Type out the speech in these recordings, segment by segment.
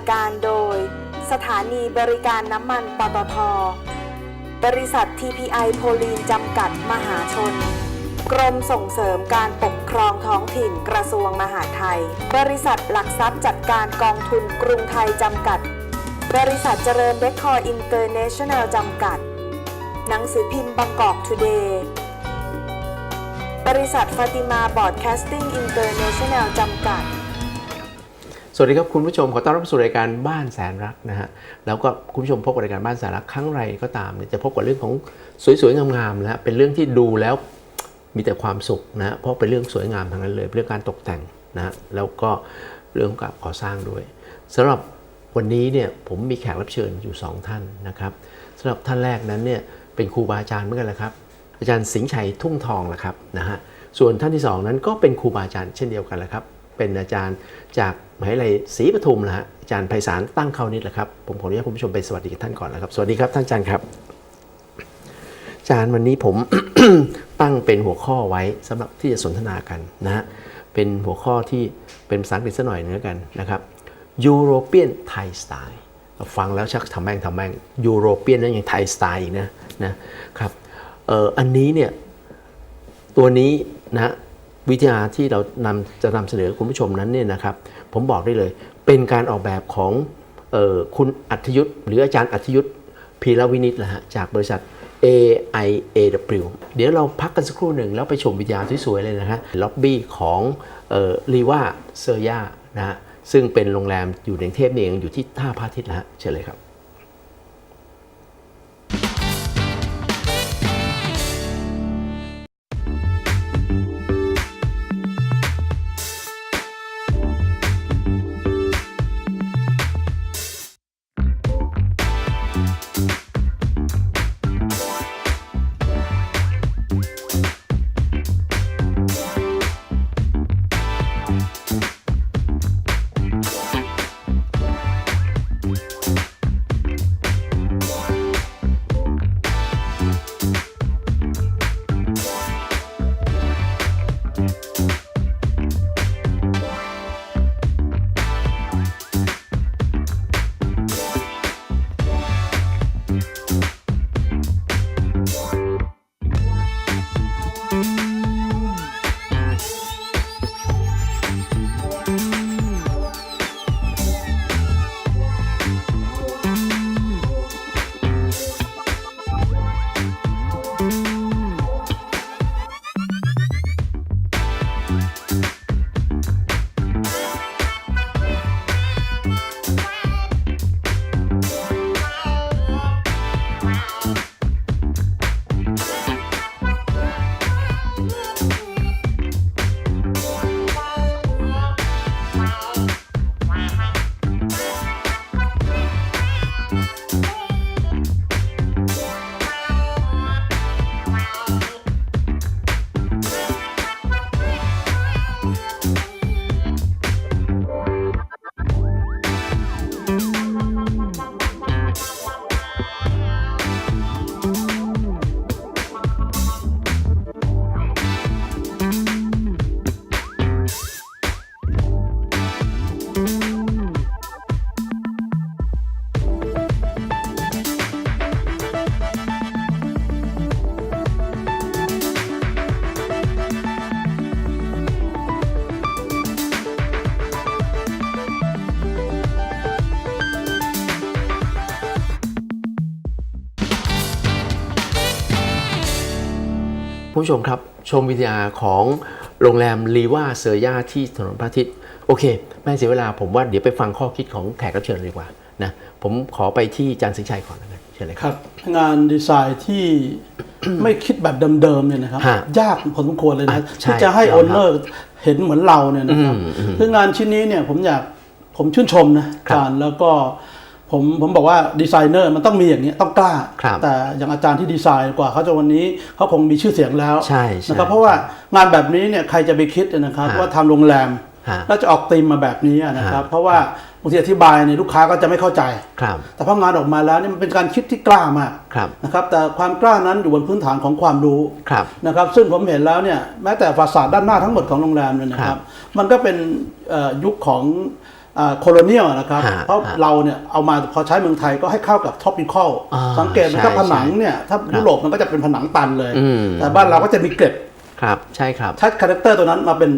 ายการโดย สถานีบริการน้ำมันปตท บริษัท TPI โพลีนจำกัดมหาชน กรมส่งเสริมการปกครองท้องถิ่นกระทรวงมหาดไทย บริษัทหลักทรัพย์จัดการกองทุนกรุงไทยจำกัด บริษัทเจริญเดคคอร์อินเตอร์เนชั่นแนลจำกัด หนังสือพิมพ์บางกอกทูเดย์บริษัทฟาติมาบอร์ดแคสติ้งอินเตอร์เนชั่นแนลจำกัด วัสดีครับคุณผู้ชมขอต้อนรับสู่รายการบ้านแสนรักนะฮะแล้วก็คุณผู้ชมพบกับรายการบ้านแสนรักครั้งไรก็ตามเนี่ยจะพบกับเรื่องของสวยๆงามๆนะฮะเป็นเรื่องที่ดูแล้วมีแต่ความสุขนะเพราะเป็นเรื่องสวยงามทั้งนั้นเลยเรื่องการตกแต่งนะฮะแล้วก็เรื่องของการก่อสร้างด้วยสำหรับวันนี้เนี่ยผมมีแขกรับเชิญอยู่สองท่านนะครับสำหรับท่านแรกนั้นเนี่ยเป็นครูบาอาจารย์เหมือนกันแหละครับอาจารย์สิงห์ชัยทุ่งทองแหละครับนะฮะส่วนท่านที่สองนั้นก็เป็นครูบาอาจารย์เช่นเดียวกันแหละครับ เป็นอาจารย์จากมหาวิทยาลัยศรีปทุมนะฮะอาจารย์ไพศาลตั้งเขานิดแหละครับผมขออนุญาตคุณผู้ชมไปสวัสดีกับท่านก่อนนะครับ สวัสดีครับท่านอาจารย์ครับอาจารย์วันนี้ผมตั้งเป็นหัวข้อไว้สำหรับที่จะสนทนากันนะฮะเป็นหัวข้อที่เป็นภาษาอังกฤษสักหน่อยนึงแล้วกันนะครับ European Thai Style ฟังแล้วชักทำแม่งทำแม่ง European นั่นยังไทยสไตล์อีกนะนะครับเอ่ออันนี้เนี่ยตัวนี้นะ วิทยาที่เรานำจะนำเสนอคุณผู้ชมนั้นเนี่ยนะครับ ผมบอกได้เลย เป็นการออกแบบของออคุณอัธยุทธ์หรืออาจารย์อัธยุทธ์พีรวินิตนะฮะจากบริษัท AIAW เดี๋ยวเราพักกันสักครู่หนึ่งแล้วไปชมวิทยาสวยๆเลยนะฮะล็อบบี้ของรีว่าเซอร์ยานะฮะซึ่งเป็นโรงแรมอยู่ในเทพเองอยู่ที่ท่าพระอาทิตย์นะฮะเชิญเลยครับ ผู้ชมครับ ชมวิทยาของโรงแรมลีว่าเซอร์ยาที่ถนนพระอาทิตย์โอเค ไม่เสียเวลาผมว่าเดี๋ยวไปฟังข้อคิดของแขกรับเชิญเลยดีกว่านะผมขอไปที่อาจารย์สิงห์ชัยก่อนนะครับเชิญเลยคครับรับ งานดีไซน์ที่ไม่คิดแบบเดิมๆเนี่ยนะครับฮะยากพอสมควรเลยนะอะใช่ที่จะให้ยอโอมนรับเนอร์เห็นเหมือนเราเนี่ยนะครับอืมอืมคืองานชิ้นนี้เนี่ยผมอยากผมชื่นชมนะครับอาจารย์แล้วก็ ผมผมบอกว่าดีไซเนอร์มันต้องมีอย่างนี้ยต้องกล้าครับแต่อย่างอาจารย์ที่ดีไซน์กว่าเขาจะวันนี้เขาคงมีชื่อเสียงแล้วใช่ใช่นะครับเพราะว่างานแบบนี้เนี่ยใครจะไปคิดนะครับฮะว่าทำโรงแรมฮะแล้วจะออกธีมมาแบบนี้นะครับฮะเพราะว่าบางทีอธิบายเนี่ยลูกค้าก็จะไม่เข้าใจครับแต่พองานออกมาแล้วเนี่ยมันเป็นการคิดที่กล้ามากครับนะครับ แต่ความกล้านั้นอยู่บนพื้นฐานของความรู้ครับนะครับ ซึ่งผมเห็นแล้วเนี่ยแม้แต่ฟาสาดด้านหน้าทั้งหมดของโรงแรมเนี่ยนะคครัรับบมันก็เป็นเอ่อยุคของ โคโลเนียลนะครับฮะเพราะฮะเราเนี่ยเอามาพอใช้เมืองไทยก็ให้เข้ากับท็อปปิคอลอ่าสังเกตไหมใช่ครับผนังใช่เนี่ยถ้าครับยุโรปมันก็จะเป็นผนังตันเลยอืมแต่บ้านเราก็จะมีเกล็ดครับใช่ครับชัดคาแรคเตอร์ตัวนั้นมาเป็น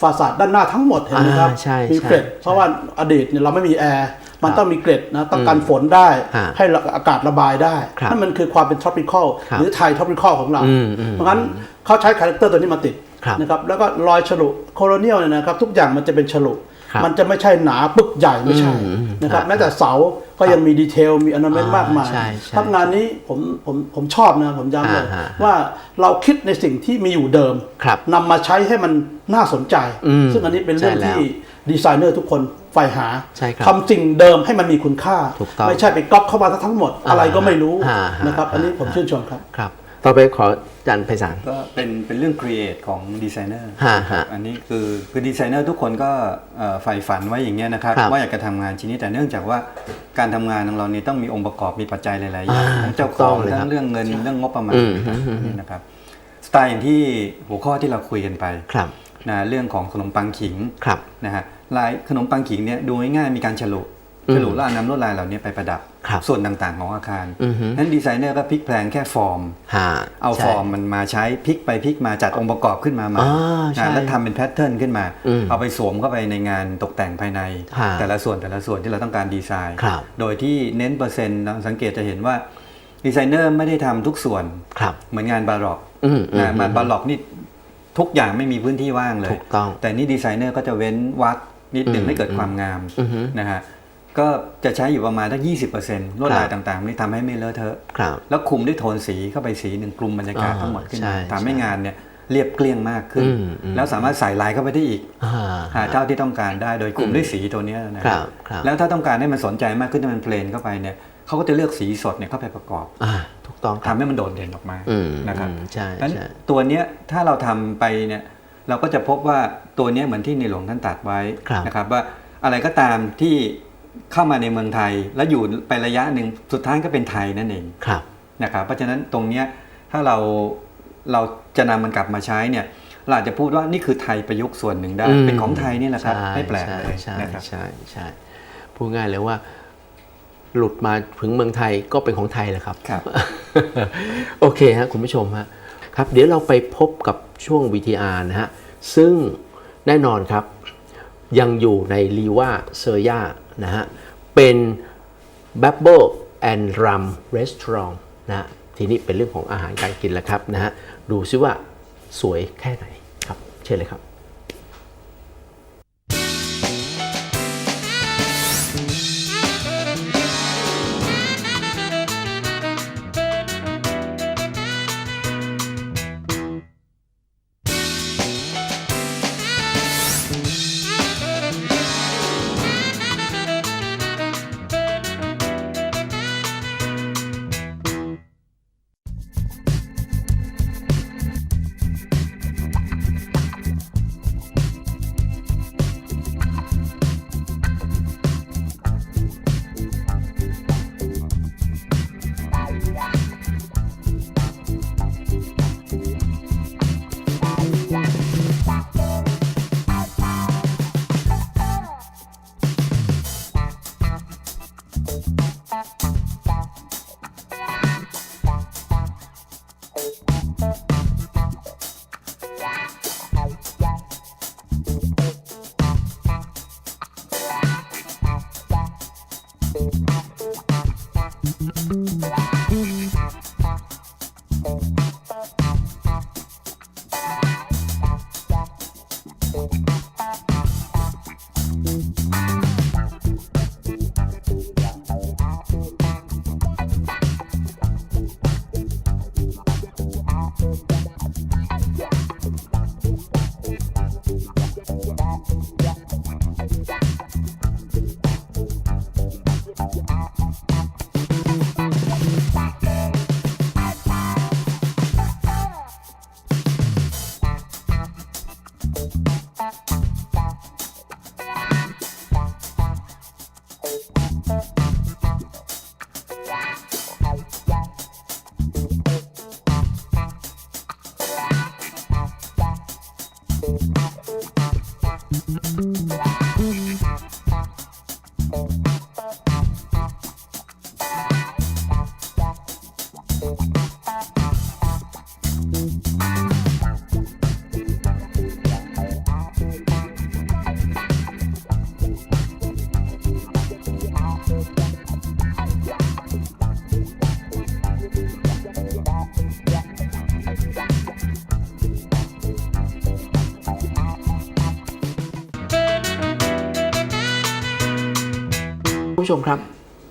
ฟาสาดด้านหน้าทั้งหมดเห็นไหมครับอ่าใช่มีใช่เกล็ด เพราะว่าอดีตเนี่ยเราไม่มีแอร์มันต้องมีเกล็ดนะต้องกันฝนได้ฮะให้อากาศระบายได้ครับนั่นมันคือความเป็น tropical ครับหรือไทย tropical ของเราอืมอืมเพราะงั้นเขาใช้คาแรคเตอร์ตัวนี้มาติดครับนะครับแล้วก็รอยฉลุโคโลเนียลเนี่ยนะครับทุกอย่างมันจะเป็นฉลุ ครับมันจะไม่ใช่หนาปึกใหญ่ไม่ใช่อืมอืมนะครับครับแม้แต่เสาก็ยังมีดีเทลมีอ r น a เมนต์อ่ามากมายใช่ใช่ครับงานนี้ผมผมผมชอบนะผมย้ำเลยอ่าฮะว่าเราคิดในสิ่งที่มีอยู่เดิมครับนำมาใช้ให้มันน่าสนใจ อืมซึ่งอันนี้เป็นเรื่องใช่แล้วที่ดีไซเนอร์ทุกคนใฝ่หาใช่ครับทำสิ่งเดิมให้มันมีคุณค่า ถูกต้องไม่ใช่ไปก๊อปเข้ามาทั้งหมดอ่าอะไรก็ไม่รู้อ่าฮะนะครับ อันนี้ผมอ่าชื่นชมครับ ครับ ต่อไปขออาจันไพศาล ก็เป็นเป็นเรื่องครีเอทของดีไซเนอร์ฮะฮะอันนี้คือคือดีไซเนอร์ทุกคนก็เอ่อใฝ่ฝันไว้อย่างเงี้ยนะครับ ครับว่าอยากจะทำงานชิ้นนี้แต่เนื่องจากว่าการทำงานของเรานี่ต้องมีองค์ประกอบมีปัจจัยหลายๆอย่างอ่าทั้งเจ้าถูกขต้อองงเลยครับทั้งเรื่องเงินเรื่องงบประมาณอืมนะครับอืมอืม นี่นะครับสไตล์อย่างที่หัวข้อที่เราคุยกันไปครับนะเรื่องของขนมปังขิงครับนะฮะลายขนมปังขิงเนี่ยดูง่ายๆมีการฉลุอืม ฉลุแล้วเอานำลวดลายเหล่านี้ไปประดับครับส่วนต่างๆของอาคารอือฮึนั้นดีไซเนอร์ก็พลิกแพลงแค่ฟอร์มฮะเอาใช่ฟอร์มมันมาใช้พลิกไปพลิกมาจัดองค์ประกอบขึ้นมาใหมาอ่าใช่แล้วทำเป็นแพทเทิร์นขึ้นมาอืมเอาไปสวมเข้าไปในงานตกแต่งภายในฮะแต่ละส่วนแต่ละส่วนที่เราต้องการดีไซน์ครับโดยที่เน้นเปอร์เซ็นต์เราสังเกตจะเห็นว่าดีไซเนอร์ไม่ได้ทำทุกส่วนครับเหมือนงานบาร็อกอืมอืมนะงานบาร็อกนี่ทุกอย่างไม่มีพื้นที่ว่างเลยถูกต้องแต่นี่ดีไซเนอร์ก็จะเว้นวักนิดหนึ่อืงมให้เกิดความงามอือฮึนะฮะ ก็จะใช้อยู่ประมาณทั้งยี่สิบเปอร์เซ็นต์ลวดลายครับต่างๆ นี่ทำให้ไม่เลอะเทอะครับแล้วคุมด้วยโทนสีเข้าไปสีหนึ่งกลุ่มบรรยากาศอ่าทั้งหมดขึ้นใช่มาทำให้ใช่งานเนี่ยเรียบเกลี้ยงมากขึ้นอืมอืมแล้วสามารถใส่ลายเข้าไปได้อีกอ่าหาเท่าที่ต้องการได้โดยกลุ่มด้วยสีตัวเนี้ยนะคครัรับบครับแล้วถ้าต้องการให้มันสนใจมากขึ้นให้มันเพลนเข้าไปเนี่ยเขาก็จะเลือกสีสดเนี่ยเข้าไปประกอบอ่าถูกต้องคทำรับให้มันโดดเด่นออกมาอืมนะครับอืมใช่งั้นใช่ตัวเนี้ยถ้าเราทำไปเนี่ยเราก็จะพบว่าตัวเนี้ยเหมือนที่ในหลวงท่านตรัดไว้ครับนะครับว่าอะไรก็ตามที่ เข้ามาในเมืองไทย แล้วอยู่ไประยะหนึ่งสุดท้ายก็เป็นไทยนั่นเองครับนะครับเพราะฉะนั้นตรงเนี้ยถ้าเราเราจะนำมันกลับมาใช้เนี่ยเราอาจจะพูดว่านี่คือไทยประยุกต์ส่วนหนึ่งได้อืมเป็นของไทยนี่แหละครับใช่ไม่แปลกเลยใช่นะครับใช่ใช่พูดง่ายเลยว่าหลุดมาถึงเมืองไทยก็เป็นของไทยแหละครับครับ โอเคฮะคุณผู้ชมฮะครับ เดี๋ยวเราไปพบกับช่วง VTR นะฮะซึ่งแน่นอนครับ ยังอยู่ในลีว่าเซอร์ยานะฮะ เป็น b a b b l e and Rum Restaurant นะฮะทีนี้เป็นเรื่องของอาหารการกินแล้วครับนะฮะ ดูซิว่าสวยแค่ไหนครับ เชิญเลยครับ Thank ผู้ชมครับ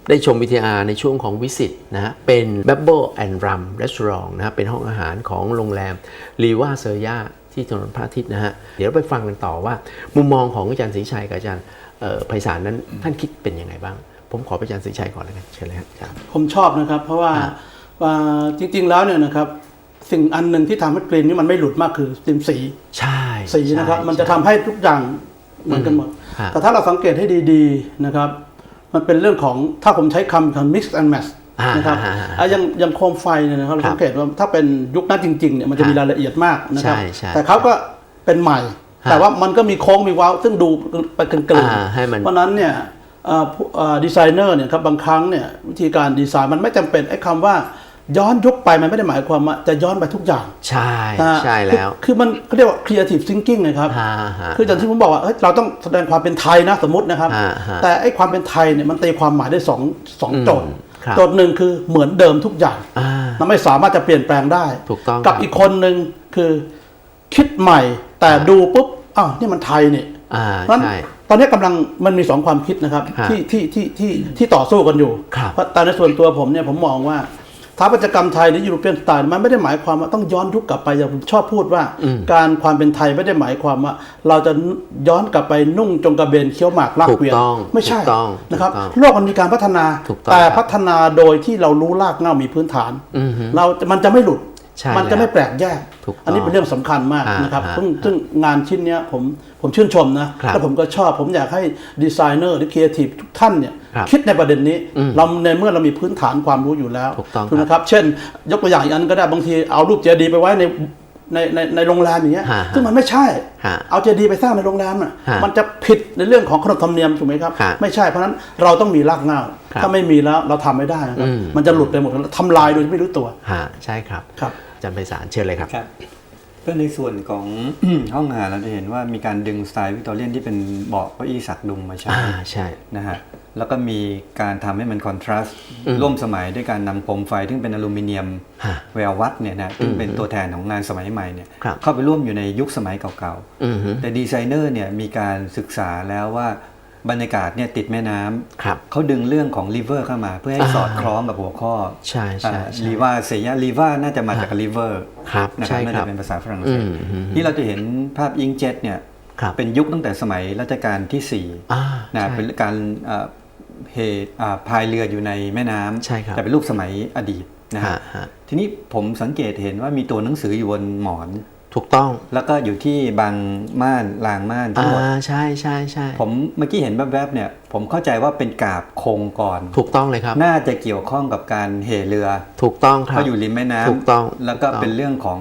ได้ชม VTR ในช่วงของวิสิตนะฮะเป็น b a b b l e and Rum Restaurant นะฮะเป็นห้องอาหารของโรงแรมรีวาเซอร์ยาที่ถนนพระอาทิตย์นะฮะเดี๋ยวไปฟังกันต่อว่า มุมมองของอาจารย์ศรีชัยกับอาจารย์เอ่อไพศาลนั้นท่านคิดเป็นยังไงบ้าง ผมขอไปอาจารย์ศรีชัยก่อนแล้วกันเชิญเลยครับอาจารย์ผมชอบนะครับ เพราะว่าอ่าว่าจริงๆแล้วเนี่ยนะครับสิ่งอันหนึ่งที่ทำให้กลิ่นนี่มันไม่หลุดมากคือสีสีใช่สีนะครับใช่มันจะทำให้ทุกอย่างเหมือนกันหมดฮะแต่ถ้าเราสังเกตให้ดีๆนะครับ มันเป็นเรื่องของถ้าผมใช้คำคำ mix and match อ่านะครับอ่าอ่าอะอยังอยังโคมไฟเนี่ยนะครับเราครับสังเกตว่าถ้าเป็นยุคนั้นจริงๆเนี่ยมันจะมีฮะรายละเอียดมากนะครับใช่ใช่แต่เขาก็เป็นใหม่ฮะแต่ว่ามันก็มีโค้งมีเว้าซึ่งดูไปกลืนอ่าให้มันเพราะฉะนั้นเนี่ยเอ่อผู้เอ่อดีไซเนอร์เนี่ยครับบางครั้งเนี่ยวิธีการดีไซน์มันไม่จำเป็นไอ้คำว่า ย้อนยุคไปมันไม่ได้หมายความว่าจะย้อนไปทุกอย่าง ใช่นะฮะใช่แล้วคือคือมันเขาเรียกว่า creative thinking นะครับฮะฮะคืออย่างที่ผมบอกว่าเอ้ยเราต้องแสดงความเป็นไทยนะสมมตินะครับฮะฮะแต่ไอ้ความเป็นไทยเนี่ยมันตีความหมายได้สองสองอืมโจทย์ครับโจทย์หนึ่งคือเหมือนเดิมทุกอย่างอ่ามันไม่สามารถจะเปลี่ยนแปลงได้ถูกต้องกับครับอีกคนหนึ่งคือคิดใหม่ แต่ดูปุ๊บอ้าวนี่มันไทยนี่อ่าเพราะฉะนั้นใช่ตอนนี้กำลังมันมีสองความคิดนะครับฮะที่ที่ที่ที่ที่ต่อสู้กันอยู่ครับเพราะแต่ในส่วนตัวผมเนี่ยผมมองว่าส ถาปัตยกรรมไทยหรือยูโรเปียนสไตล์มันไม่ได้หมายความว่าต้องย้อนยุคกลับไปอย่างผมชอบพูดว่าอืมการความเป็นไทยไม่ได้หมายความว่า เราจะย้อนกลับไปนุ่งจงกระเบนเคี้ยวหมากลากถูกเกวียนต้องไม่ใช่ถูกต้องนะครับถูกต้องโลกมันมีการพัฒนาถูกต้องแต่ครับพัฒนาโดยที่เรารู้รากเหง้ามีพื้นฐานอือฮึเรา มันจะไม่หลุดใช่ มันจะแล้วไม่แปลกแยกถูกต้องอันนี้เป็นเรื่องสำคัญมากอ่านนะครับอ่าซึ่งซึ่งงานชิ้นเนี้ยผมผมชื่นชมนะครับแล้วผมก็ชอบผมอยากให้ดีไซเนอร์หรือครีเอทีฟทุกท่านเนี่ยครับคิดในประเด็นนี้อืมเราในเมื่อเรามีพื้นฐานความรู้อยู่แล้วถูกต้องถูนะครับ เช่น ยกตัวอย่างอีกอันก็ได้บางทีเอารูปเจดีย์ไปไว้ในในในในโรงแรมอย่างเงี้ยฮะซึ่งมันไม่ใช่ฮะเอาเจดีย์ไปสร้างในโรงแรมอะฮะมันจะผิดในเรื่องของขนบธรรมเนียมถูกไหมครับฮะไม่ใช่เพราะฉะนั้นเราต้องมีรากเหง้าครับถ้าไม่มีแล้วเราทำไม่ได้นะครับอืมมันจะหลุดไปหมดทำลายโดยที่ไม่รู้ตัวฮะใช่ครับครับอา จารย์ไพศาลเชิญเลยครับครับก็ในส่วนของ ห้องอาหารเราจะเห็นว่ามีการดึงสไตล์วิกตอเรียนที่เป็นเบาะเก้าอี้สักดุมมาใช้อ่าใช่นะฮะแล้วก็มีการทำให้มันคอนทราสต์อืมร่วมสมัยด้วยการนำโคมไฟที่เป็นอลูมิเนียมฮะแวววัดเนี่ยนะซึ่งอืมเป็นตัวแทนของงานสมัยใหม่เนี่ยครับเข้าไปร่วมอยู่ในยุคสมัยเก่าอือฮึๆแต่ดีไซเนอร์เนี่ยมีการศึกษาแล้วว่า บรรยากาศเนี่ยติดแม่น้ำครับเขาดึงเรื่องของริเวอร์เข้ามาเพื่อให้อ่าสอดคล้องกับหัวข้อใช่ใช่ใช่รีวาเซียรีวาน่าจะมาจากริเวอร์ครับนะคใช่รับน่าครัจะบเป็นภาษาฝรั่งอืเศสมอืมนี่เราจะเห็นภาพอิงเจ็ตเนี่ยครับเป็นยุคตั้งแต่สมัยรัชกาลที่อ่า4นะใช่เป็นการเอ่อเหตุอ่าพายเรืออยู่ในแม่น้ำใช่ครับแต่เป็นรูปสมัยอดีตนะฮะฮะฮะทีนี้ผมสังเกตเห็นว่ามีตัวหนังสืออยู่บนหมอน ถูกต้องแล้วก็อยู่ที่บางม่านลางม่านทั้งหมดอ่าใช่ใช่ใช่ผมเมื่อกี้เห็นแวบๆเนี่ยผมเข้าใจว่าเป็นกาบโคงก่อน ถูกต้องเลยครับ น่าจะเกี่ยวข้องกับการเหเรือ ถูกต้องครับเขาอยู่ริมแม่น้ำถูกต้อง แล้วก็ถูกต้องเป็นเรื่องของ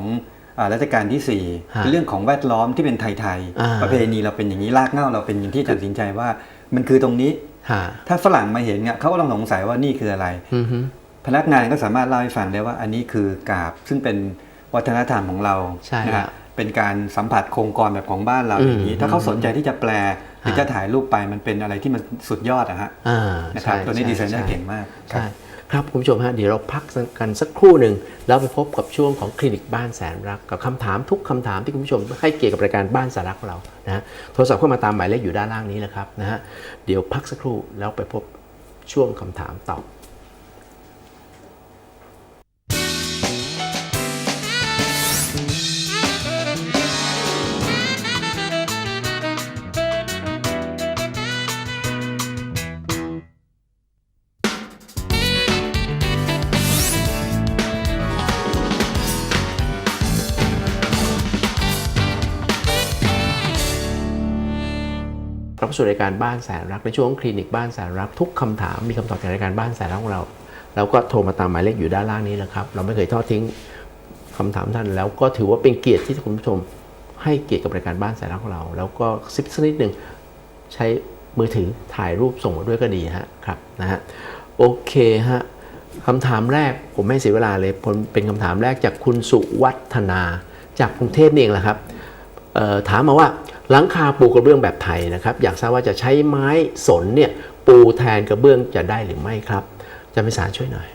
อ่ารัชกาลที่สี่ฮะเป็นเรื่องของแวดล้อมที่เป็นไทยอ่าๆประเพณีเราเป็นอย่างนี้รากเหง้าเราเป็นอย่างที่ตัดสินใจว่า มันคือตรงนี้ฮะถ้าฝรั่งมาเห็นเนี่ยเขาก็ต้องสงสัยว่านี่คืออะไรอือฮึพนักงานก็สามารถเล่าให้ฟังได้ว่าอันนี้คือกาบซึ่งเป็น วัฒนธรรมของเราใช่นะครัฮะบเป็นการสัมผัสโครงกรแบบของบ้านเราอืมอย่างนี้ ถ้าเขาสนใจที่จะแปลหรือฮะจะถ่ายรูปไปมันเป็นอะไรที่มันสุดยอดอะฮะอ่านะครับใช่ตัวนี้ใช่ดีไซเนอร์ใช่เก่งมากใช่ครับคุณผู้ชมฮะเดี๋ยวเราพักกันสักครู่หนึ่งแล้วไปพบกับช่วงของคลินิกบ้านแสนรัก กับคำถามทุกคำถามที่คุณผู้ชมให้เกี่ยวกับรายการบ้านแสนรักของเรานะฮะโทรศัพท์เข้ามาตามหมายเลขอยู่ด้านล่างนี้แหละครับนะฮะเดี๋ยวพักสักครู่แล้วไปพบช่วงคำถามตอบ สู่รายการบ้านแสนรักในช่วงคลินิกบ้านแสนรักทุกคำถามมีคำตอบจากรายการบ้านแสนรักของเรา แล้วก็โทรมาตามหมายเลขอยู่ด้านล่างนี้แหละครับ เราไม่เคยทอดทิ้งคำถามท่านแล้วก็ถือว่าเป็นเกียรติที่คุณผู้ชมให้เกียรติกับรายการบ้านแสนรักของเรา แล้วก็ซิปสักนิดหนึ่งใช้มือถือถ่ายรูปส่งมาด้วยก็ดีฮะครับนะฮะโอเคฮะคำถามแรกผมไม่เสียเวลาเลยผมเป็นคำถามแรกจากคุณสุวัฒนาจากกรุงเทพเองแหละครับถามมาว่า หลังคาปูกระเบื้องแบบไทยนะครับ อยากทราบว่าจะใช้ไม้สนเนี่ยปูแทนกระเบื้องจะได้หรือไม่ครับอาจะไม่สารช่วยหน่อย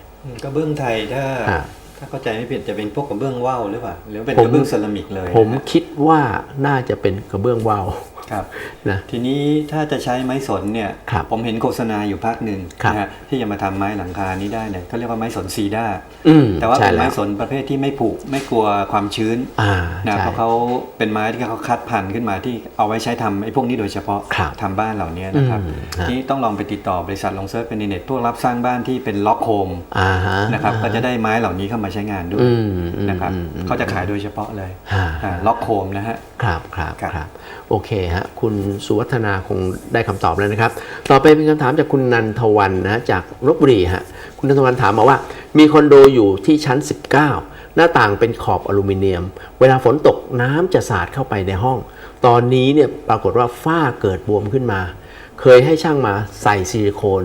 กระเบื้องไทยถ้าอ่าถ้าเข้าใจไม่ผิดจะเป็นพวกกระเบื้องว่าวหรือเปล่าหรือเป็นผมกระเบื้องเซรามิกเลย ผมนะฮะคิดว่าน่าจะเป็นกระเบื้องวาว ครับนะทีนี้ถ้าจะใช้ไม้สนเนี่ยครับผมเห็นโฆษณาอยู่ภาคหนึ่งครับนะฮะที่จะมาทำไม้หลังคานี้ได้เนี่ยเขาเรียกว่าไม้สนซีด้าอืมแต่ว่าใช่เป็นแล้ไม้วสนประเภทที่ไม่ผุไม่กลัวความชื้นอ่านะใช่เพราะเขาเป็นไม้ที่เขาคัดพันธุ์ขึ้นมาที่เอาไว้ใช้ทำไอ้พวกนี้โดยเฉพาะครับทำบ้านเหล่านี้นะครับอืมฮะนี่ต้องลองไปติดต่อบริษัทลองเซิร์ชเป็นในเน็ตพวกรับสร้างบ้านที่เป็นล็อกโฮมอ่าฮะนะครับก็จะได้ไม้เหล่านี้เข้ามาใช้งานด้วยอืมอืมนะครับอืมอืมเขาจะขายโดยเฉพาะเลยฮะอ่าล็อกโฮมนะฮะครับครับครับครับโอเคฮะคุณสุวัฒนาคงได้คำตอบแล้วนะครับ ต่อไปเป็นคำถามจากคุณนันทวันนะจากลบบุรีฮะคุณนันทวันถามมาว่า มีคอนโดอยู่ที่ชั้น 19 หน้าต่างเป็นขอบอลูมิเนียม เวลาฝนตกน้ำจะสาดเข้าไปในห้อง ตอนนี้เนี่ยปรากฏว่าฝ้าเกิดบวมขึ้นมา เคยให้ช่างมาใส่ซิลิโคน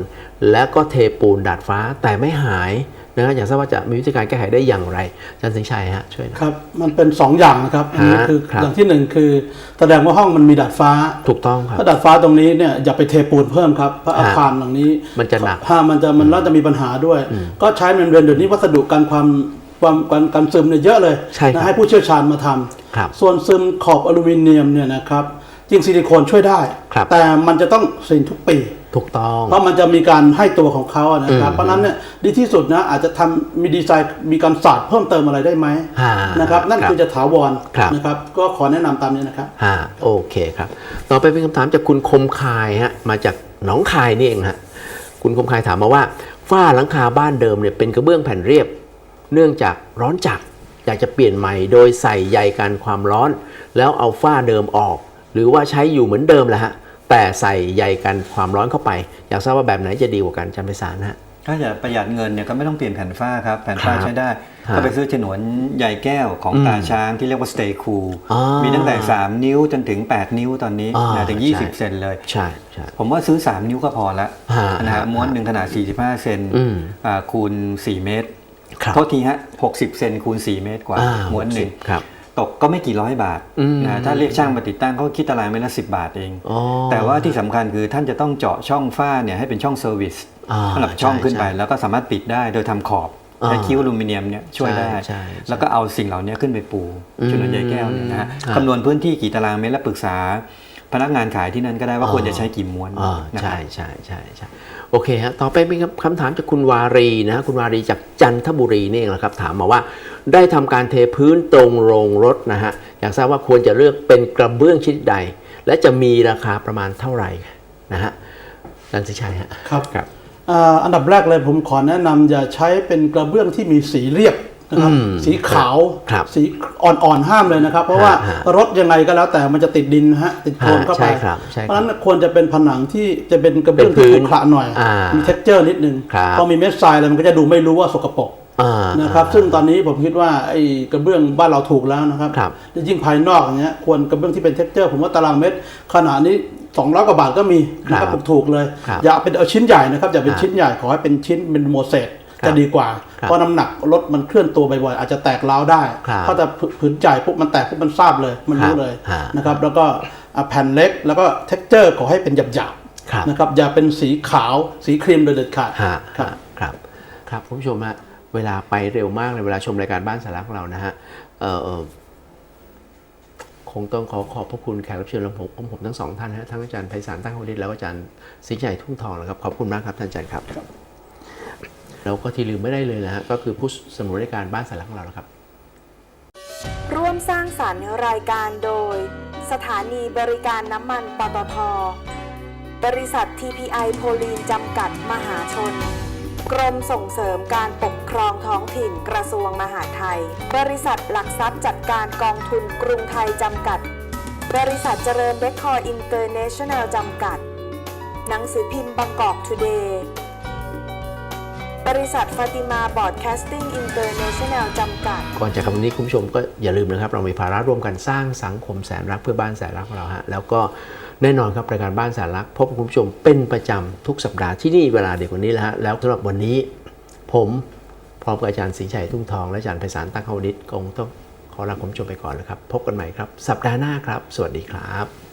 แล้วก็เทปูนดาดฟ้าแต่ไม่หาย นะฮะอยากทราบว่าจะมีวิธีการแก้ไขได้อย่างไรอาจารย์สิงห์ชัยฮะช่วยหน่อยครับ มันเป็น 2 อย่างนะครับ อันนี้ฮะคือครับ อย่างที่หนึ่งคือแสดงว่าห้องมันมีดาดฟ้าถูกต้องครับ ถ้าดาดฟ้าตรงนี้เนี่ยอย่าไปเทปูนเพิ่มครับเพราะอาคารหลังนี้มันจะหนัก ถ้ามันจะมันน่าจะมีปัญหาด้วย ก็ใช้เมมเบรนเดี๋ยวนี้วัสดุกันความความการการซึมเนี่ยเยอะเลยใช่ครับนะให้ผู้เชี่ยวชาญมาทำครับ ส่วนซึมขอบอลูมิเนียมเนี่ยนะครับจริงซิลิโคนช่วยได้ ครับแต่มันจะต้องเซ็นทุกปี ถูกต้อง เพราะมันจะมีการให้ตัวของเขาอะนะครับอืมเพราะฉะนั้นเนี่ยดีที่สุดนะอาจจะทำมีดีไซน์มีการศาสตร์เพิ่มเติมอะไรได้ไหมอ่านะครับ นั่นครับคือจะถาวรครับนะครับ ก็ขอแนะนำตามนี้นะครับอ่าโอเคครับ ต่อไปเป็นคำถามจากคุณคมคายฮะมาจากหนองคายนี่เองฮะคุณคมคายถามมาว่าฝ้าหลังคาบ้านเดิมเนี่ยเป็นกระเบื้องแผ่นเรียบ เนื่องจากร้อนจัดอยากจะเปลี่ยนใหม่โดยใส่ใยกันความร้อน แล้วเอาฝ้าเดิมออก หรือว่าใช้อยู่เหมือนเดิมแหละฮะ แต่ใส่ใยกันความร้อนเข้าไป อยากทราบว่าแบบไหนจะดีกว่ากันจำไปสารฮะถ้าอยากประหยัดเงินเนี่ยก็ไม่ต้องเปลี่ยนแผ่นฝ้าครับแผ่นฝ้าครับใช้ได้ฮะก็ไปซื้อฉนวนใยแก้วของอืมตาช้างที่เรียกว่า Stay Cool อ๋อมีตั้งแต่ 3 นิ้วจนถึง 8 นิ้วตอนนี้อ่านะถึงใช่20 เซนเลยใช่ใช่ผมว่าซื้อ 3 นิ้วก็พอละฮะนะฮะฮะม้วนหนึ่งขนาด 45 เซนอืมอ่าคูณ 4 เมตรครับโทษทีฮะ 60 เซนคูณ 4 เมตรกว่าอ่าม้วนหนึ่งครับ ตกก็ไม่กี่ร้อยบาทอืมนะถ้าเรียกช่างมาติดตั้งเขาคิดตารางเมตรละ10บาทเองอ๋อแต่ว่าที่สำคัญคือท่านจะต้องเจาะช่องฝ้าเนี่ยให้เป็นช่องเซอร์วิสอ่าสำหรับช่องขึ้นไปใช่แล้วก็สามารถปิดได้โดยทำขอบอ่าใช้คิ้วอลูมิเนียมเนี่ยช่วยได้ใช่ใช่แล้วก็เอาสิ่งเหล่านี้ขึ้นไปปูอืมชนวนใยแก้วเนี่ยนะฮะครับคำนวณพื้นที่กี่ตารางเมตรและปรึกษาพนักงานขายที่นั่นก็ได้ว่าอ๋อควรจะใช้กี่ม้วนอ่านะคใช่รับใช่ใช่ใช่โอเคฮะต่อไปเป็นคำถามจากคุณวารีนะฮะคุณวารีจากจันทบุรีนี่เองแหละครับถามมาว่า ได้ทำการเทพื้นตรงโรงรถนะฮะอยากทราบว่าควรจะเลือกเป็นกระเบื้องชนิดใด และจะมีราคาประมาณเท่าไหร่นะฮะนันทิชัยฮะครับครับอ่าอันดับแรกเลยผมขอแนะนำอย่าใช้เป็นกระเบื้องที่มีสีเรียบนะครับอืมสีขาวครับสีอ่อนๆห้ามเลยนะครับ เพราะว่าฮะฮะรถยังไงก็แล้วแต่มันจะติดดินนะฮะติดโคลนเข้าไปใช่ครับใช่ครับเพราะฉะนั้นควรจะเป็นผนังที่จะเป็นกระเบื้องเป็นพื้ที่นขรุขระหน่อยมี texture นิดนึงครับพอมีเม็ดทรายอะไรมันก็จะดูไม่รู้ว่าสกปรกอ่า นะครับ ซึ่งตอนนี้ผมคิดว่าไอ้กระเบื้องบ้านเราถูกแล้วนะครับครับยิ่งภายนอกอย่างเงี้ยควรกระเบื้องที่เป็นเท็กเจอร์ ผมว่าตารางเมตรขนาดนี้200กว่าบาทก็มีนะครับครับถูกๆเลยครับอย่าเป็นเอาชิ้นใหญ่นะครับอย่าเป็นครับชิ้นใหญ่ขอให้เป็นชิ้นเป็นโมเสสครับจะดีกว่าครับเพราะน้ำหนักรถมันเคลื่อนตัวบ่อยๆอาจจะแตกร้าวได้ครับเพราะแต่ผืนใหญ่ปุ๊บมันแตกปุ๊บมันทราบเลย มันรู้ครับเลยฮะนะครับ แล้วก็อะแผ่นเล็กแล้วก็เท็กเจอร์ขอให้เป็นหยาบครับๆนะครับอย่าเป็นสีขาวสีครีมโดยเด็ดขาดฮะครับครับครับคุณผู้ชมฮะ เวลาไปเร็วมากเลยเวลาชมรายการบ้านสาระของเรานะฮะคงต้องขอขอบพระคุณแขกรับเชิญของผมของผมทั้งสองท่านฮะทั้งอาจารย์ไพศาลตั้งโฮดิตแล้วอาจารย์สิงห์ใหญ่ทุ่งทองนะครับขอบคุณมากครับท่านอาจารย์ครับแล้วก็ที่ลืมไม่ได้เลยนะฮะก็คือผู้สนุนรายการบ้านสาระของเรานะครับ ร่วมสร้างสรรค์รายการโดย สถานีบริการน้ำมันปตทบริษัท TPI โพลีนจำกัดมหาชน กรมส่งเสริมการปกครองท้องถิ่นกระทรวงมหาดไทย บริษัทหลักทรัพย์จัดการกองทุนกรุงไทยจำกัด บริษัทเจริญเรคคอร์อินเตอร์เนชั่นแนลจำกัด หนังสือพิมพ์บางกอกทูเดย์ บริษัทฟาติมาบอร์ดแคสติ้งอินเตอร์เนชั่นแนลจำกัด ก่อนจากคำนี้คุณผู้ชมก็อย่าลืมนะครับ เรามีภาระร่วมกันสร้างสังคมแสนรักเพื่อบ้านแสนรักของเราฮะแล้วก็ แน่นอนครับรายการบ้านสารลักพบคุณผู้ชมเป็นประจำทุกสัปดาห์ที่นี่เวลาเดียวกันนี้แหละฮะแล้วสำหรับวันนี้ ผมพร้อมกับอาจารย์สิงชัยทุ่งทองและอาจารย์ไพศาลตั้งขาดิษฐ์คงต้องขอลาคุณผู้ชมไปก่อนแล้วครับ พบกันใหม่ครับ สัปดาห์หน้าครับ สวัสดีครับ